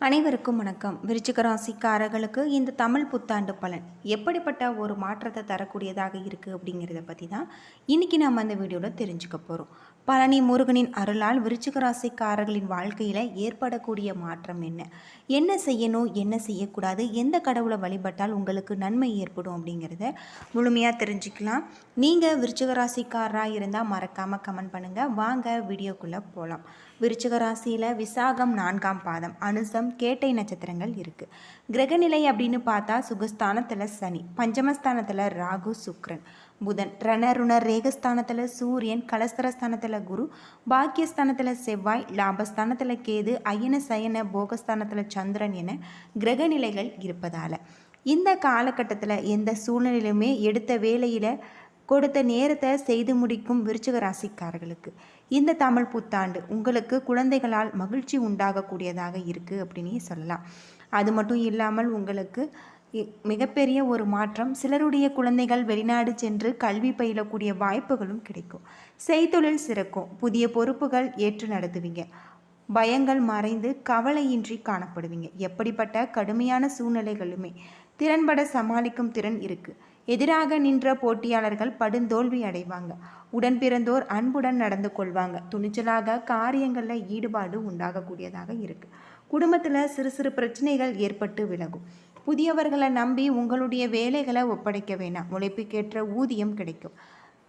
அனைவருக்கும் வணக்கம். விருச்சிக ராசிக்காரர்களுக்கு இந்த தமிழ் புத்தாண்டு பலன் எப்படிப்பட்ட ஒரு மாற்றத்தை தரக்கூடியதாக இருக்குது அப்படிங்கிறத பற்றி தான் இன்றைக்கி நம்ம அந்த வீடியோவில் தெரிஞ்சுக்க போகிறோம் பழனி முருகனின் அருளால் விருச்சிக ராசிக்காரர்களின் வாழ்க்கையில் ஏற்படக்கூடிய மாற்றம் என்ன? என்ன செய்யணும் என்ன செய்யக்கூடாது எந்த கடவுளை வழிபட்டால் உங்களுக்கு நன்மை ஏற்படும் அப்படிங்கிறத முழுமையாக தெரிஞ்சுக்கலாம். நீங்கள் விருச்சிக ராசிக்காரராக இருந்தால் மறக்காமல் கமெண்ட் பண்ணுங்கள் வாங்க வீடியோக்குள்ளே போகலாம் விருச்சிக ராசியில் விசாகம் நான்காம் பாதம் அனுசம் கேட்டை நட்சத்திரங்கள் இருக்குது கிரகநிலை அப்படின்னு பார்த்தா சுகஸ்தானத்தில் சனி பஞ்சமஸ்தானத்தில் ராகு சுக்ரன். புதன். ரணருணர் ரேகஸ்தானத்தில் சூரியன் கலஸ்தரஸ்தானத்தில் குரு பாக்கியஸ்தானத்தில் செவ்வாய் லாபஸ்தானத்தில் கேது அயன சயன போகஸ்தானத்தில் சந்திரன் என கிரகநிலைகள் இருப்பதால். இந்த காலகட்டத்தில் எந்த சூழ்நிலையிலுமே எடுத்த வேலையில் கொடுத்த நேரத்தை செய்து முடிக்கும் விருச்சிக ராசிக்காரர்களுக்கு இந்த தமிழ் புத்தாண்டு உங்களுக்கு குழந்தைகளால் மகிழ்ச்சி உண்டாகக்கூடியதாக இருக்குது அப்படின்னே சொல்லலாம். அது மட்டும் இல்லாமல் உங்களுக்கு மிகப்பெரிய ஒரு மாற்றம் சிலருடைய குழந்தைகள் வெளிநாடு சென்று கல்வி பயிலக்கூடிய வாய்ப்புகளும் கிடைக்கும். செய்தொழில் சிறக்கும். புதிய பொறுப்புகள் ஏற்று நடத்துவீங்க. பயங்கள் மறைந்து கவலையின்றி காணப்படுவீங்க. எப்படிப்பட்ட கடுமையான சூழ்நிலைகளுமே திறன்பட சமாளிக்கும் திறன் இருக்கு. எதிராக நின்ற போட்டியாளர்கள் படுந்தோல்வி அடைவாங்க. உடன் பிறந்தோர் அன்புடன் நடந்து கொள்வாங்க. துணிச்சலாக காரியங்களில் ஈடுபாடு உண்டாகக்கூடியதாக இருக்கு. குடும்பத்தில் சிறு சிறு பிரச்சனைகள் ஏற்பட்டு விலகும். புதியவர்களை நம்பி உங்களுடைய வேலைகளை ஒப்படைக்க வேணாம். உழைப்புக்கேற்ற ஊதியம் கிடைக்கும்.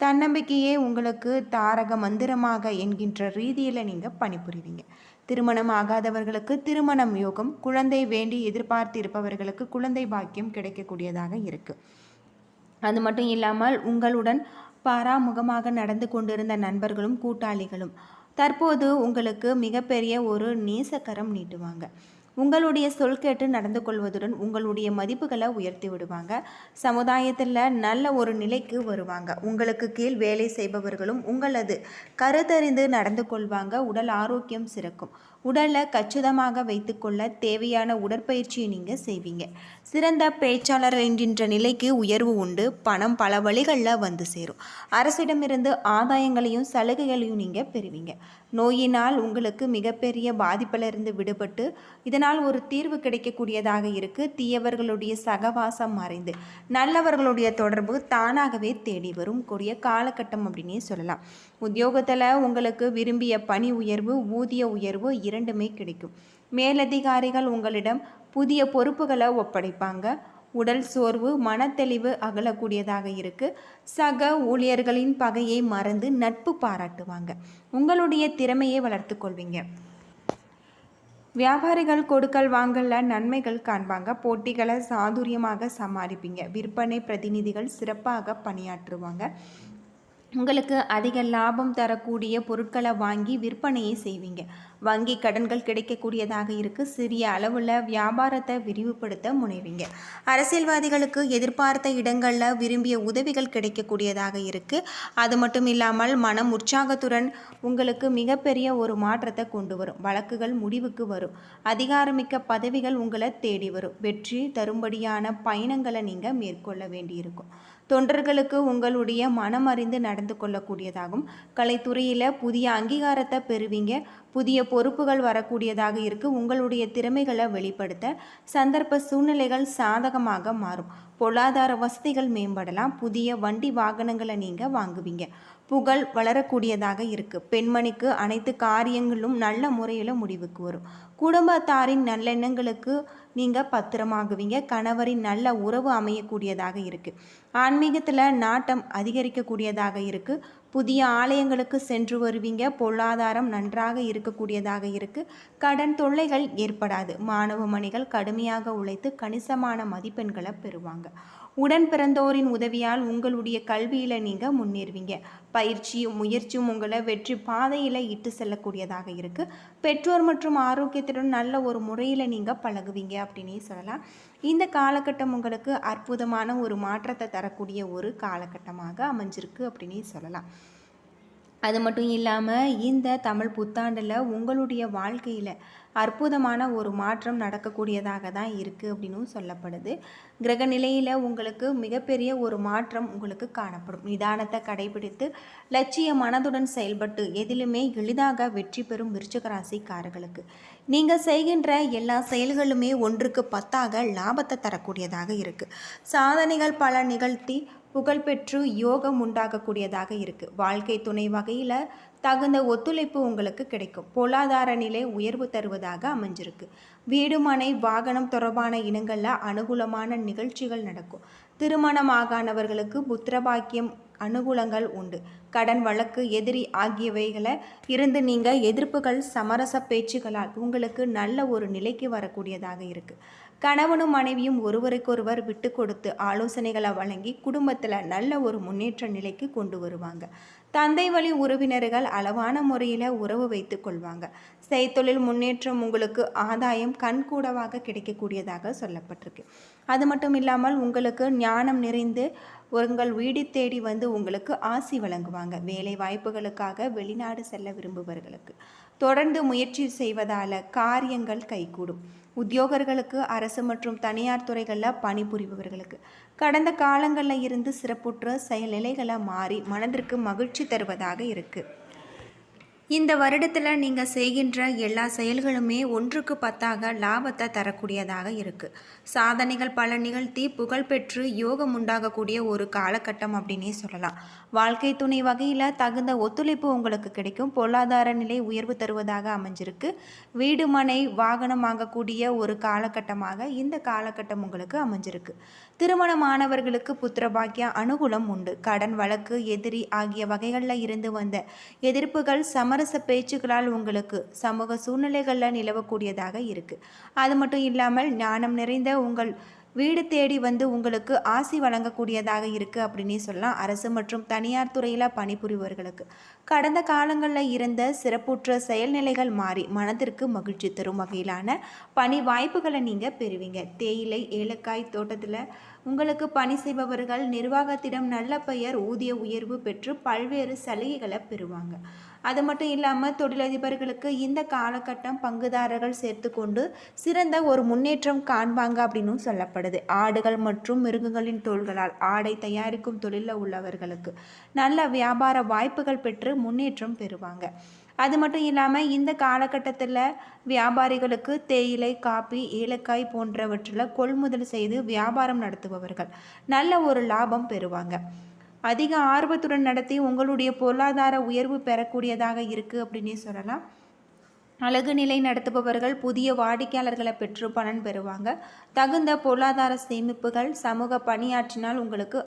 தன்னம்பிக்கையே உங்களுக்கு தாரக மந்திரமாக என்கின்ற ரீதியில் நீங்கள் பணிபுரிவீங்க. திருமணம் ஆகாதவர்களுக்கு திருமணம் யோகம் குழந்தை வேண்டி எதிர்பார்த்து இருப்பவர்களுக்கு குழந்தை பாக்கியம் கிடைக்கக்கூடியதாக இருக்குது அது மட்டும் இல்லாமல் உங்களுடன் பாராமுகமாக நடந்து கொண்டிருந்த நண்பர்களும் கூட்டாளிகளும் தற்போது உங்களுக்கு மிகப்பெரிய ஒரு நேசக்கரம் நீட்டுவாங்க. உங்களுடைய சொல் கேட்டு நடந்து கொள்வதுடன் உங்களுடைய மதிப்புகளை உயர்த்தி விடுவாங்க. சமுதாயத்தில் நல்ல ஒரு நிலைக்கு வருவாங்க. உங்களுக்கு கீழ் வேலை செய்பவர்களும் உங்களது கருத்தறிந்து நடந்து கொள்வாங்க. உடல் ஆரோக்கியம் சிறக்கும். உடலை கச்சிதமாக வைத்துக்கொள்ள தேவையான உடற்பயிற்சியை நீங்கள் செய்வீங்க. சிறந்த பேச்சாளர் என்கின்ற நிலைக்கு உயர்வு உண்டு. பணம் பல வழிகளில் வந்து சேரும். அரசிடமிருந்து ஆதாயங்களையும் சலுகைகளையும் நீங்கள் பெறுவீங்க. நோயினால் உங்களுக்கு மிகப்பெரிய பாதிப்பிலிருந்து விடுபட்டு இதனால் ஒரு தீர்வு கிடைக்கக்கூடியதாக இருக்குது தீயவர்களுடைய சகவாசம் மறைந்து நல்லவர்களுடைய தொடர்பு தானாகவே தேடி வரும் கூடிய காலகட்டம் அப்படின்னே சொல்லலாம். உத்தியோகத்தில் உங்களுக்கு விரும்பிய பணி உயர்வு ஊதிய உயர்வு இரண்டுமே கிடைக்கும். மேலதிகாரிகள் உங்களிடம் புதிய பொறுப்புகளை ஒப்படைப்பாங்க. உடல் சோர்வு மனத்தெளிவு அகலக்கூடியதாக இருக்கு. சக ஊழியர்களின் பகையை மறந்து நட்பு பாராட்டுவாங்க. உங்களுடைய திறமையை வளர்த்து கொள்வீங்க. வியாபாரிகள் கொடுக்கல் வாங்கல நன்மைகள் காண்பாங்க. போட்டிகளை சாதுரியமாக சமாளிப்பீங்க. விற்பனை பிரதிநிதிகள் சிறப்பாக பணியாற்றுவாங்க. உங்களுக்கு அதிக லாபம் தரக்கூடிய பொருட்களை வாங்கி விற்பனையை செய்வீங்க. வங்கி கடன்கள் கிடைக்கக்கூடியதாக இருக்குது சிறிய அளவில் வியாபாரத்தை விரிவுபடுத்த முனைவீங்க. அரசியல்வாதிகளுக்கு எதிர்பார்த்த இடங்களில் விரும்பிய உதவிகள் கிடைக்கக்கூடியதாக இருக்குது அது மட்டும் இல்லாமல் மனம் உற்சாகத்துடன் உங்களுக்கு மிகப்பெரிய ஒரு மாற்றத்தை கொண்டு வரும். வழக்குகள் முடிவுக்கு வரும். அதிகாரமிக்க பதவிகள் உங்களை தேடி வரும். வெற்றி தரும்படியான பயணங்களை நீங்கள் மேற்கொள்ள வேண்டியிருக்கும். தொண்டர்களுக்கு உங்களுடைய மனம் அறிந்து நடந்து கொள்ளக்கூடியதாகும். கலைத்துறையில் புதிய அங்கீகாரத்தை பெறுவீங்க. புதிய பொறுப்புகள் வரக்கூடியதாக இருக்கு. உங்களுடைய திறமைகளை வெளிப்படுத்த சந்தர்ப்ப சூழ்நிலைகள் சாதகமாக மாறும். பொருளாதார வசதிகள் மேம்படலாம். புதிய வண்டி வாகனங்களை நீங்கள் வாங்குவீங்க. புகழ் வளரக்கூடியதாக இருக்கு. பெண்மணிக்கு அனைத்து காரியங்களும் நல்ல முறையில் முடிவுக்கு வரும். குடும்பத்தாரின் நல்லெண்ணங்களுக்கு நீங்கள் பத்திரமாகுவீங்க. கணவரின் நல்ல உறவு அமையக்கூடியதாக இருக்குது ஆன்மீகத்தில் நாட்டம் அதிகரிக்கக்கூடியதாக இருக்குது புதிய ஆலயங்களுக்கு சென்று வருவீங்க. பொருளாதாரம் நன்றாக இருக்கக்கூடியதாக இருக்குது கடன் தொல்லைகள் ஏற்படாது. மாணவ மணிகள் கடுமையாக உழைத்து கணிசமான மதிப்பெண்களை பெறுவாங்க. உடன் பிறந்தோரின் உதவியால் உங்களுடைய கல்வியில் நீங்கள் முன்னேறுவீங்க. பயிற்சியும் முயற்சியும் உங்களை வெற்றி பாதையில் இட்டு செல்லக்கூடியதாக இருக்குது பெற்றோர் மற்றும் ஆரோக்கியத்துடன் நல்ல ஒரு முறையில் நீங்கள் பழகுவீங்க அப்படின்னே சொல்லலாம். இந்த காலகட்டம் உங்களுக்கு அற்புதமான ஒரு மாற்றத்தை தரக்கூடிய ஒரு காலகட்டமாக அமைஞ்சிருக்கு அப்படின்னே சொல்லலாம். அது மட்டும் இல்லாமல் இந்த தமிழ் புத்தாண்டில் உங்களுடைய வாழ்க்கையில் அற்புதமான ஒரு மாற்றம் நடக்கக்கூடியதாக தான் இருக்குது அப்படின்னும் சொல்லப்படுது. கிரக நிலையில் உங்களுக்கு மிகப்பெரிய ஒரு மாற்றம் உங்களுக்கு காணப்படும். நிதானத்தை கடைபிடித்து லட்சிய மனதுடன் செயல்பட்டு எதிலுமே எளிதாக வெற்றி பெறும் விருச்சகராசிக்காரர்களுக்கு நீங்கள் செய்கின்ற எல்லா செயல்களுமே ஒன்றுக்கு பத்தாக லாபத்தை தரக்கூடியதாக இருக்குது சாதனைகள் பல நிகழ்த்தி புகழ்பெற்று யோகம் உண்டாகக்கூடியதாக இருக்குது வாழ்க்கை துணை வகையில் தகுந்த ஒத்துழைப்பு உங்களுக்கு கிடைக்கும். பொருளாதார நிலை உயர்வு தருவதாக அமைஞ்சிருக்கு. வீடு மனை வாகனம் தொடர்பான இனங்களில் அனுகூலமான நிகழ்ச்சிகள் நடக்கும். திருமணமாகானவர்களுக்கு புத்திரபாக்கியம் அனுகூலங்கள் உண்டு. கடன் வழக்கு எதிரி ஆகியவைகளை இருந்து நீங்கள் எதிர்ப்புகள் சமரச பேச்சுகளால் உங்களுக்கு நல்ல ஒரு நிலைக்கு வரக்கூடியதாக இருக்குது கணவனும் மனைவியும் ஒருவருக்கொருவர் விட்டு கொடுத்து ஆலோசனைகளை வழங்கி குடும்பத்தில் நல்ல ஒரு முன்னேற்ற நிலைக்கு கொண்டு வருவாங்க. தந்தை வழி உறவினர்கள் அளவான முறையில் உறவு வைத்து கொள்வாங்க. செய்தொழில் முன்னேற்றம் உங்களுக்கு ஆதாயம் கண்கூடவாக கிடைக்கக்கூடியதாக சொல்லப்பட்டிருக்கு. அது மட்டும் இல்லாமல் உங்களுக்கு ஞானம் நிறைந்து உங்கள் வீடு தேடி வந்து உங்களுக்கு ஆசி வழங்குவாங்க. வேலை வாய்ப்புகளுக்காக வெளிநாடு செல்ல விரும்புபவர்களுக்கு. தொடர்ந்து முயற்சி செய்வதால் காரியங்கள் கைகூடும். உத்தியோகர்களுக்கு அரசு மற்றும் தனியார் துறைகளில் பணிபுரிபவர்களுக்கு. கடந்த காலங்களில் இருந்து சிறப்புற்ற செயல்நிலைகளை மாறி மனதிற்கு மகிழ்ச்சி தருவதாக இருக்குது இந்த வருடத்தில் நீங்கள் செய்கின்ற எல்லா செயல்களுமே ஒன்றுக்கு பத்தாக லாபத்தை தரக்கூடியதாக இருக்குது சாதனைகள் பல நிகழ்த்தி புகழ்பெற்று யோகம் உண்டாகக்கூடிய ஒரு காலகட்டம் அப்படின்னே சொல்லலாம். வாழ்க்கை துணை வகையில் தகுந்த ஒத்துழைப்பு உங்களுக்கு கிடைக்கும். பொருளாதார நிலை உயர்வு தருவதாக அமைஞ்சிருக்கு. வீடு மனை வாகனம் வாங்கக்கூடிய ஒரு காலகட்டமாக இந்த காலகட்டம் உங்களுக்கு அமைஞ்சிருக்கு. திருமணமானவர்களுக்கு புத்திரபாக்கிய அனுகூலம் உண்டு. கடன் வழக்கு எதிரி ஆகிய வகைகளில் இருந்து வந்த எதிர்ப்புகள் சம சமரச பேச்சுக்களால் உங்களுக்கு சமூக சூழ்நிலைகளில் நிலவக்கூடியதாக இருக்குது அது மட்டும் இல்லாமல் ஞானம் நிறைந்த உங்கள் வீடு தேடி வந்து உங்களுக்கு ஆசி வழங்கக்கூடியதாக இருக்குது அப்படின்னே சொல்லலாம். அரசு மற்றும் தனியார் துறையில் பணிபுரிபவர்களுக்கு. கடந்த காலங்களில் இருந்த சிறப்புற்ற செயல்நிலைகள் மாறி மனதிற்கு மகிழ்ச்சி தரும் வகையிலான பணி வாய்ப்புகளை நீங்கள் பெறுவீங்க. தேயிலை ஏலக்காய் தோட்டத்தில் உங்களுக்கு பணி செய்பவர்கள் நிர்வாகத்திடம் நல்ல பெயர் ஊதிய உயர்வு பெற்று பல்வேறு சலுகைகளை பெறுவாங்க. அது மட்டும் இல்லாமல் தொழிலதிபர்களுக்கு இந்த காலகட்டம் பங்குதாரர்கள் சேர்த்து கொண்டு சிறந்த ஒரு முன்னேற்றம் காண்பாங்க அப்படின்னு சொல்லப்படுது. ஆடுகள் மற்றும் மிருகங்களின் தோள்களால் ஆடை தயாரிக்கும் தொழிலில் உள்ளவர்களுக்கு நல்ல வியாபார வாய்ப்புகள் பெற்று முன்னேற்றம் பெறுவாங்க. அது மட்டும் இல்லாமல் இந்த காலகட்டத்தில் வியாபாரிகளுக்கு தேயிலை காப்பி ஏலக்காய் போன்றவற்றில் கொள்முதல் செய்து வியாபாரம் நடத்துபவர்கள் நல்ல ஒரு லாபம் பெறுவாங்க. அதிக ஆர்வத்துடன் நடத்தி உங்களுடைய பொருளாதார உயர்வு பெறக்கூடியதாக இருக்குது அப்படின்னே சொல்லலாம். அழகு நிலை நடத்துபவர்கள் புதிய வாடிக்கையாளர்களை பெற்று பலன் பெறுவாங்க. தகுந்த பொருளாதார சேமிப்புகள் சமூக பணியாற்றினால் உங்களுக்கு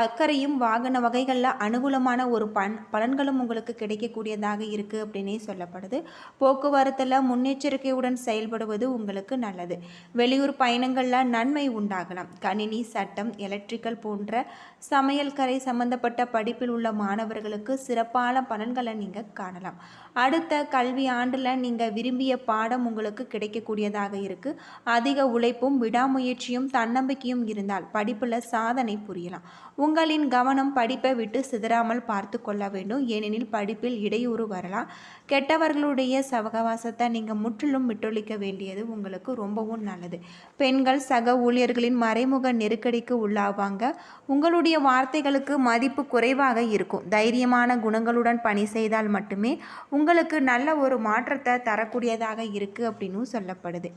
அக்கறையும் வாகன வகைகளில் அனுகூலமான ஒரு பன் பலன்களும் உங்களுக்கு கிடைக்கக்கூடியதாக இருக்குது அப்படின்னே சொல்லப்படுது. போக்குவரத்தில் முன்னெச்சரிக்கையுடன் செயல்படுவது உங்களுக்கு நல்லது. வெளியூர் பயணங்களில் நன்மை உண்டாகலாம். கணினி சட்டம் எலக்ட்ரிக்கல் போன்ற சமையல் கரை சம்பந்தப்பட்ட படிப்பில் உள்ள மாணவர்களுக்கு சிறப்பான பலன்களை நீங்கள் காணலாம். அடுத்த கல்வி ஆண்டில் நீங்கள் விரும்பிய பாடம் உங்களுக்கு கிடைக்கக்கூடியதாக இருக்குது அதிக உழைப்பும் விடாமுயற்சியும் தன்னம்பிக்கையும் இருந்தால் படிப்பில் சாதனை புரியலாம். உங்களின் கவனம் படிப்பை விட்டு சிதறாமல் பார்த்து கொள்ள வேண்டும். ஏனெனில் படிப்பில் இடையூறு வரலாம். கெட்டவர்களுடைய சவகவாசத்தை நீங்கள் முற்றிலும் விட்டொழிக்க வேண்டியது உங்களுக்கு ரொம்பவும் நல்லது. பெண்கள் சக ஊழியர்களின் மறைமுக நெருக்கடிக்கு உள்ளாவாங்க. உங்களுடைய வார்த்தைகளுக்கு மதிப்பு குறைவாக இருக்கும். தைரியமான குணங்களுடன் பணி செய்தால் மட்டுமே உங்களுக்கு நல்ல ஒரு மாற்றத்தை தரக்கூடியதாக இருக்குது அப்படின்னு சொல்லப்படுது.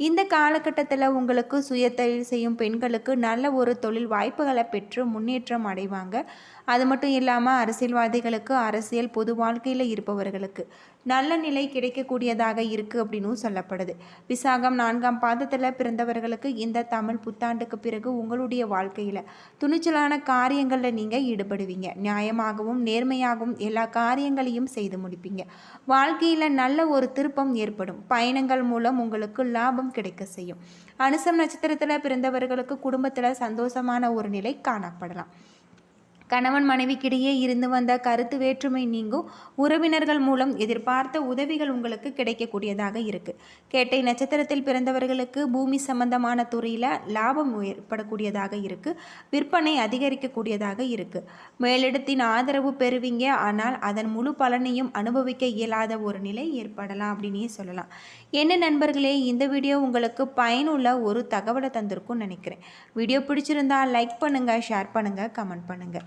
இந்த காலகட்டத்தில் உங்களுக்கு சுயதொழில் செய்யும் பெண்களுக்கு நல்ல ஒரு தொழில் வாய்ப்புகளை பெற்று முன்னேற்றம் அடைவாங்க. அது மட்டும் இல்லாமல் அரசியல்வாதிகளுக்கு அரசியல் பொது வாழ்க்கையில் இருப்பவர்களுக்கு. நல்ல நிலை கிடைக்கக்கூடியதாக இருக்குது அப்படின்னும் சொல்லப்படுது. விசாகம் நான்காம் பாதத்தில் பிறந்தவர்களுக்கு இந்த தமிழ் புத்தாண்டுக்கு பிறகு உங்களுடைய வாழ்க்கையில் துணிச்சலான காரியங்களில் நீங்கள் ஈடுபடுவீங்க. நியாயமாகவும் நேர்மையாகவும் எல்லா காரியங்களையும் செய்து முடிப்பீங்க. வாழ்க்கையில் நல்ல ஒரு திருப்பம் ஏற்படும். பயணங்கள் மூலம் உங்களுக்கு லாபம் கிடைக்க செய்யும். அனுசம் நட்சத்திரத்தில் பிறந்தவர்களுக்கு குடும்பத்தில் சந்தோஷமான ஒரு நிலை காணப்படலாம். கணவன் மனைவிக்கிடையே இருந்து வந்த கருத்து வேற்றுமை நீங்கும். உறவினர்கள் மூலம் எதிர்பார்த்த உதவிகள் உங்களுக்கு கிடைக்கக்கூடியதாக இருக்குது கேட்டை நட்சத்திரத்தில் பிறந்தவர்களுக்கு பூமி சம்பந்தமான துறையில் லாபம் ஏற்படக்கூடியதாக இருக்குது விற்பனை அதிகரிக்கக்கூடியதாக இருக்குது மேலிடத்தின் ஆதரவு பெறுவீங்க. ஆனால் அதன் முழு பலனையும் அனுபவிக்க இயலாத ஒரு நிலை ஏற்படலாம் அப்படின்னே சொல்லலாம். என்ன நண்பர்களே இந்த வீடியோ உங்களுக்கு பயனுள்ள ஒரு தகவலை தந்திருக்கும்னு நினைக்கிறேன். வீடியோ பிடிச்சிருந்தா லைக் பண்ணுங்கள் ஷேர் பண்ணுங்கள் கமெண்ட் பண்ணுங்கள்